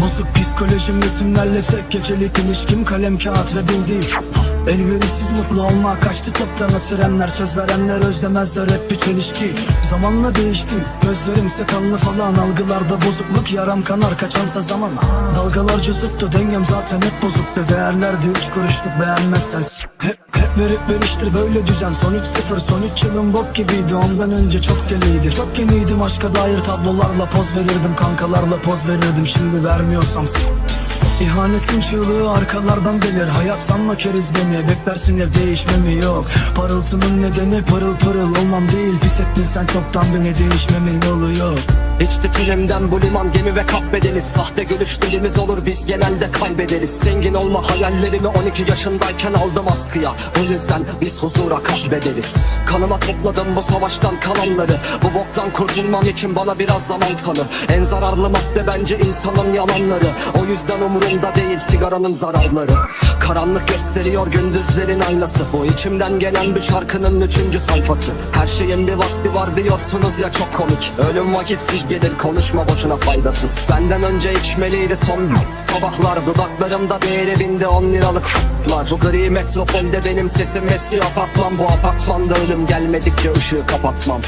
Bozuk psikolojim ritimlerle tek gecelik ilişkim kalem kağıt ve bildiğim. Elverişsiz mutlu olma kaçtı toptan ötürenler Söz verenler özlemezler hep bir çelişki. Zamanla değiştim gözlerimse kanlı falan Algılarda bozukluk yaram kanar kaçansa zaman. Dalgalarca zıttı dengem zaten hep bozuk Ve değerlerdi üç kuruşluk beğenmezsen. Hep hep verip veriştir böyle düzen. Son 3-0 son 3 yılım bok gibiydi. Ondan önce çok deliydi. Çok yeniydim aşka dair tablolarla poz verirdim. Kankalarla poz verirdim. Şimdi vermiyorsam İhanetin çığlığı arkalardan gelir. Hayat sanma kerizde mi Beklersin ya değişmemi. Yok Parıltının nedeni pırıl pırıl olmam değil. Pis ettin sen çoktan beni. Değişmemin yolu yok İçti tilimden bu liman gemi ve kahvedeniz Sahte gülüş dilimiz olur biz genelde kaybederiz. Zengin olma hayallerimi 12 yaşındayken aldım askıya. Bu yüzden biz huzura kaybederiz. Kanıma topladım bu savaştan kalanları. Bu boktan kurtulmam için bana biraz zaman tanı. En zararlı madde bence insanın yalanları. O yüzden umurumda değil sigaranın zararları. Karanlık gösteriyor gündüzlerin aynası. Bu içimden gelen bir şarkının üçüncü sayfası. Her şeyin bir vakti var diyorsunuz ya çok komik. Ölüm vakitsiz gelir konuşma boşuna faydasız? Benden önce içmeliydi son sabahlar. Dudaklarımda değeri binde on liralık. Lar Bu gri metropolde benim sesim eski apartman. Bu apartmanda ölüm gelmedikçe ışığı kapatmam.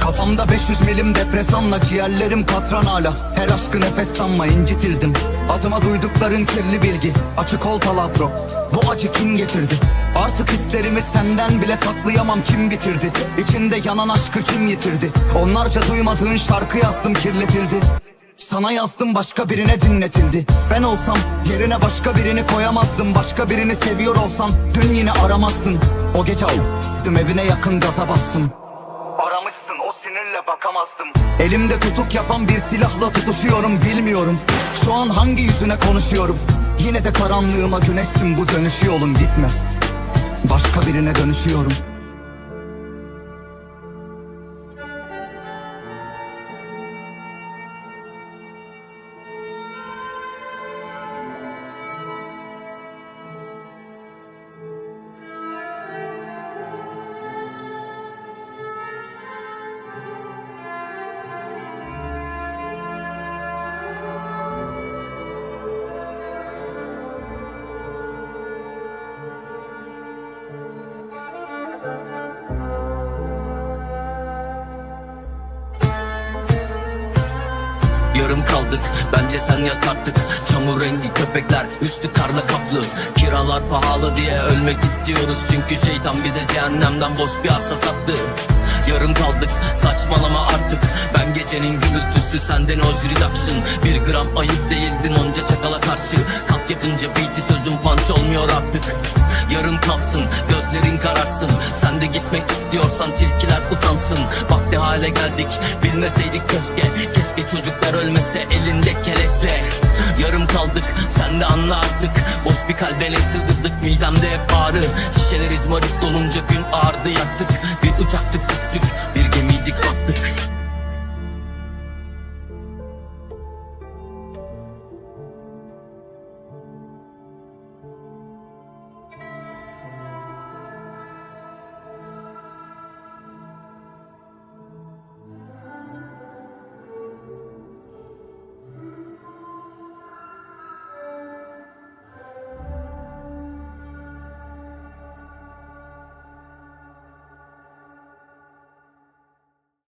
Kafamda 500 milim depresanla ciğerlerim katran hala. Her aşkı nefes sanma incitildim. Adıma duydukların kirli bilgi. Açık ol taladro Bu acı kim getirdi Artık hislerimi senden bile saklayamam. Kim bitirdi? İçinde yanan aşkı kim yitirdi? Onlarca duymadığın şarkı yazdım kirletildi. Sana yazdım başka birine dinletildi. Ben olsam yerine başka birini koyamazdım. Başka birini seviyor olsan dün yine aramazdın O gece aldım evine yakın gaza bastım. Aramışsın o sinirle bakamazdım. Elimde tutuk yapan bir silahla tutuşuyorum bilmiyorum. Şu an hangi yüzüne konuşuyorum? Yine de karanlığıma güneşsin bu dönüşü yolun gitme Başka birine dönüşüyorum Thank you. Yarım kaldık bence sen yat artık. Çamur rengi köpekler üstü karla kaplı. Kiralar pahalı diye ölmek istiyoruz. Çünkü şeytan bize cehennemden boş bir arsa sattı. Yarım kaldık. Saçmalama artık. Ben gecenin gürültüsü senden öz reduction. Bir gram ayıp değildin onca çakala karşı. Kalk yapınca beat'i sözüm punch olmuyor artık. Yarım kalsın gözlerin kararsın. Sen de gitmek istiyorsan tilkiler utansın. Bak ne hale geldik. Bilmeseydik keşke. Keşke çocuklar ölmese elinde keleşle Yarım kaldık sen de anla artık. Boş bir kalbe sığdırdık midemde hep ağrı. Şişeler izmarit dolunca gün